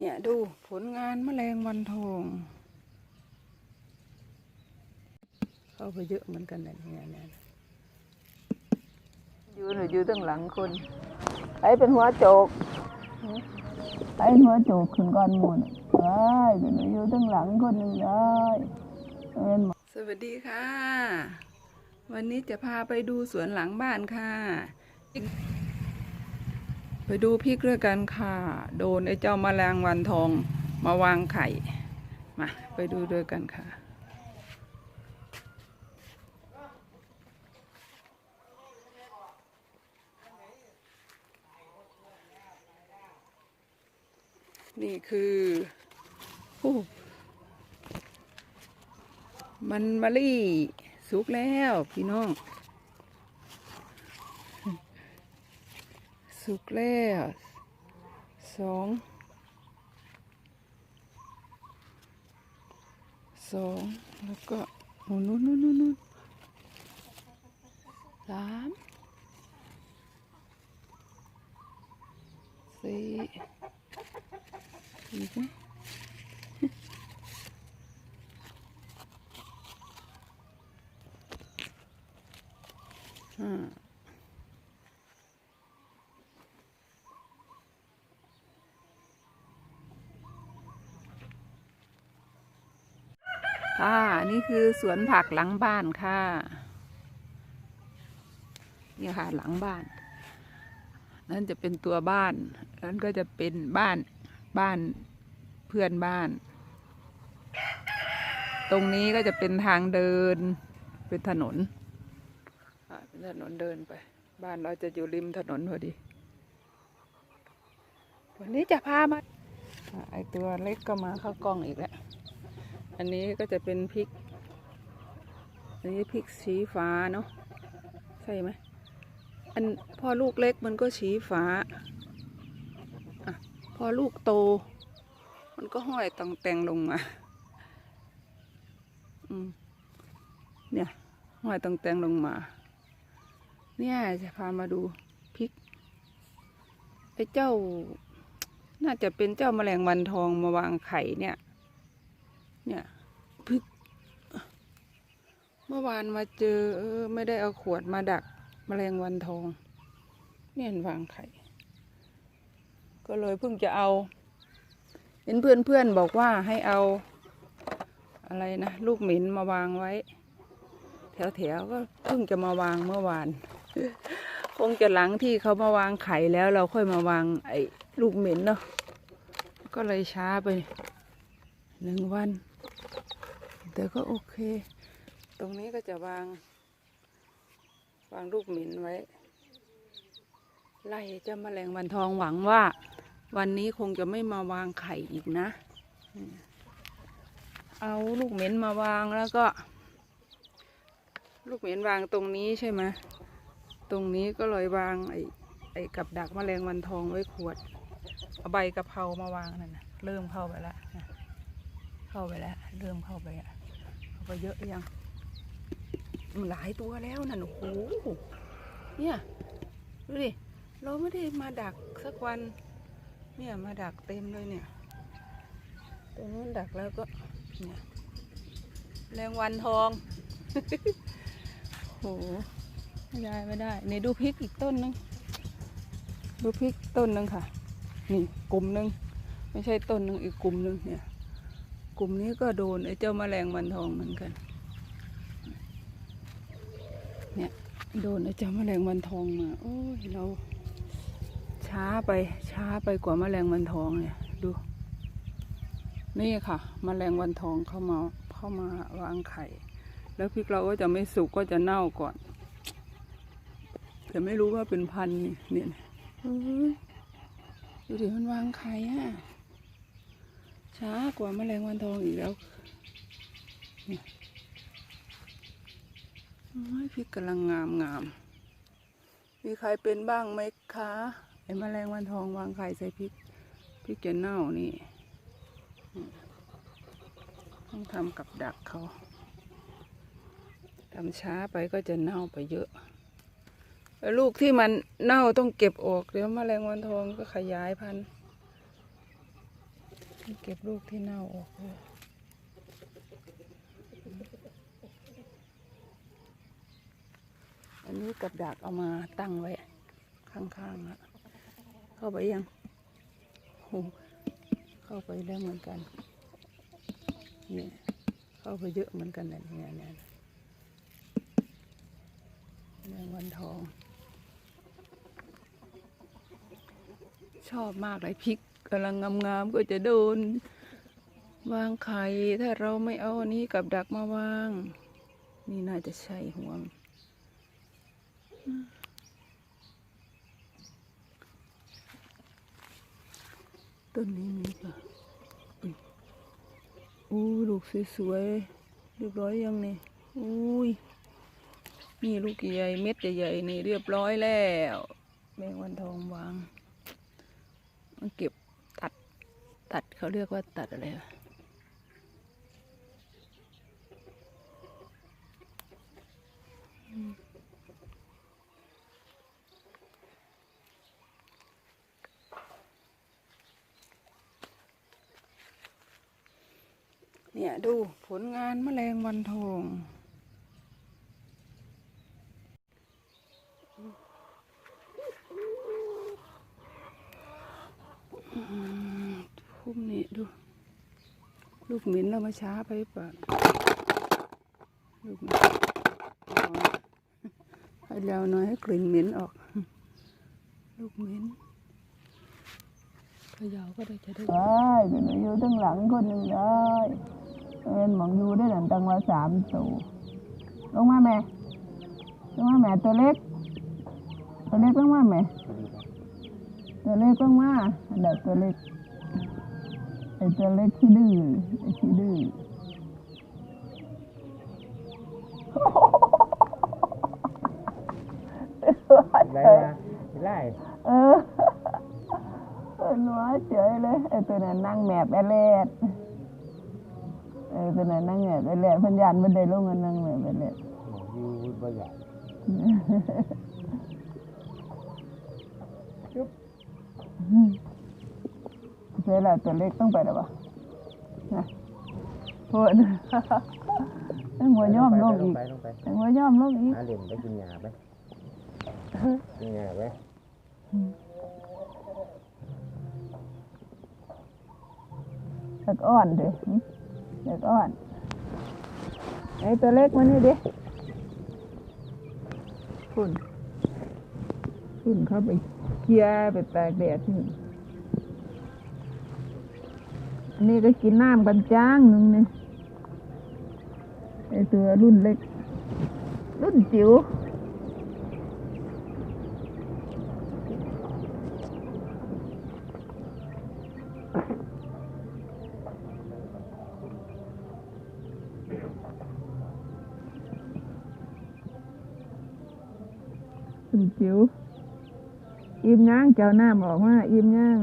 เนี่ยดูผลงานแมลงวันทอง เข้าไปเยอะเหมือนกันนะเนี่ยเนี่ยอยู่หรืออยู่ตั้งหลังคนไอ้เป็นหัวโจกไอ้หัวโจกขึ้นก้อนหมุนไอ้เป็นอยู่ตั้งหลังคนหนึ่งได้เป็นสวัสดีค่ะ วันนี้จะพาไปดูสวนหลังบ้านค่ะ ไปดูพริกด้วยกันค่ะ โดนไอ้เจ้าแมลงวันทองมาวางไข่ มา ไปดูด้วยกันค่ะ นี่คือโอ้มันมะลี่สุกแล้วพี่น้อง สุกแล้วสองสองแล้วก็โอ้นู่นนู่นนู่นนู่นสามสี่อีกไหมห้า ค่ะ นี่คือสวนผักหลังบ้านค่ะนี่ค่ะหลังบ้าน นั่นจะเป็นตัวบ้านนั่นก็จะเป็นบ้านบ้านเพื่อนบ้าน ตรงนี้ก็จะเป็นทางเดิน เป็นถนนเป็นถนนเดินไป บ้านเราจะอยู่ริมถนนพอดี วันนี้จะพามาอ่าไอตัวเล็กก็มาเข้ากล้องอีกแล้ว อันนี้ก็จะเป็นพริก อันนี้พริกสีฟ้าเนาะใช่ไหมอันพอลูกเล็กมันก็สีฟ้าอะพอลูกโต มันก็ห้อยตังแตงลงมาอืมเนี่ยห้อยตังแตงลงมา เนี่ยจะพามาดูพริกไอ้เจ้า น่าจะเป็นเจ้าแมลงวันทองมาวางไข่เนี่ย เนี่ยพริกเมื่อวานมาเจอเออไม่ได้เอาขวดมาดักแมลงวันทอง เนี่ยวางไข่ ก็เลยเพิ่งจะเอา เห็นเพื่อนเพื่อนๆบอกว่าให้เอา อะไรนะ ลูกหมินมาวางไว้ แถวๆก็เพิ่งจะมาวางเมื่อวาน คงจะหลังที่เขามาวางไข่แล้วเราค่อยมาวางไอ้ลูกหมินเนาะก็เลยช้าไปหนึ่งวัน แต่ก็โอเค ตรงนี้ก็จะวาง วางลูกหมินไว้ ไล่เจ้าแมลงวันทองหวังว่า วันนี้คงจะไม่มาวางไข่อีกนะ เอาลูกเหม็นมาวางแล้วก็ ลูกเหม็นวางตรงนี้ใช่ไหมตรงนี้ก็เลยวางไอ้ไอ้กับดักแมลงวันทองไว้ขวดเอาใบกะเพรามาวางนั่นนะเริ่มเข้าไปแล้วเข้าไปแล้ว เริ่มเข้าไปอะเข้า ไปเยอะอยังหลายตัวแล้วนั่นโอ้โหเนี่ยดูดิเราไม่ได้มาดักสักวัน เนี่ยมาดักเต็มเลยเนี่ยตรงนู้นดักแล้วก็เนี่ยแรงวันทองโหไม่ได้ไม่ได้นี่ดูพริกอีกต้นนึงดูพริกต้นนึงค่ะ นี่กลุ่มหนึ่งไม่ใช่ต้นหนึ่งอีกกลุ่มหนึ่งเนี่ย กลุ่มนี้ก็โดนไอ้เจ้าแมลงวันทองเหมือนกัน เนี่ยโดนไอ้เจ้าแมลงวันทองมาโอ้ยเราช้าไปช้าไปกว่าแมลงวันทองเนี่ยดู นี่ค่ะแมลงวันทองเข้ามาเข้ามาวางไข่ แล้วพริกเราก็จะไม่สุกก็จะเน่าก่อน แต่ไม่รู้ว่าเป็นพันธุ์นี่เนี่ยดูดิมันวางไข่อะ ช้ากว่าแมลงวันทองอีกแล้วนี่พริกกำลังงามงาม มีใครเป็นบ้างไหมคะไอ้แมลงวันทองวางไข่ใส่พริกพริกจะเน่านี่ ต้องทำกับดักเขาทำช้าไปก็จะเน่าไปเยอะลูกที่มันเน่าต้องเก็บออกเดี๋ยวแมลงวันทองก็ขยายพันธุ์ เก็บลูกที่เน่าออกเลยอันนี้กับดักเอามาตั้งไว้ ข้างๆอะเข้าไปยังโอ้เข้าไปแล้วเหมือนกันเนี่ยเข้าไปเยอะเหมือนกันนะเนี่ยเนี่ยแมงวันทอง ชอบมากเลยพริก กำลังงามๆก็จะโดน วางไข่ถ้าเราไม่เอาอันนี้กับดักมาวาง นี่น่าจะใช่ห่วง ต้นนี้มีป่ะอู้ลูกสวยๆเรียบร้อยยังนี่อุ้ยนี่ลูกใหญ่เม็ดใหญ่ๆนี่เรียบร้อยแล้ว แมงวันทองวางมันเก็บ ตัดเขาเรียกว่าตัดอะไรเนี่ยดูผลงานแมลงวันทอง พุ่มนี่ดู ลูกหมิ่นเรามาช้าไปปะลูกหมิ่นเอาให้แล้วหน่อยให้กลิ่นเหม็นออก ลูกเหม็นเขยาวก็ได้จะได้ได้เป็นอยู่ตั้งหลังคนหนึ่งได้เป็นหมองอยู่ได้หลังตังว่าสามตัวลงมาแม่ลงมาแม่ตัวเล็ก ตัวเล็กลงมาแม่ตัวเล็กลงมาอันเด็กตัวเล็กไอ้ตัวเล็กขี้ดื้อไอ้ขี้ดื้อไรมาไล่เออเออหนัวเฉยเลยไอ้ตัวนั้นนั่งแมบแอลเลดไอ้ตัวนั้นนั่งแมบแอลเลดเพันยานมันได้ลงกันนั่งแมบแอลเลดหมูยูบ่ใหญ่ เสร็จแล้วตัวเล็กต้องไปหรอปะนะพูดไอ้หัวย่อมลงอีกไปลงไปไอ้หัวย่อมลงอีกหาเหรียญไปกินยาไปกินยาไปเด็กอ่อนดิเด็กอ่อนไอ้ตัวเล็กมันนี่ดิคุณคุณเข้าไปเคลียร์ไปตากแดดที่นี่อั นนี้ก็กินน้ำกันจ้างหนึ่งนี่ไอ้ตัวรุ่นเล็ก รุ่นจิ๋วรุ่นจิ๋วอิ่มย่างเจ้าน้ำออกมาอิ่มย่าง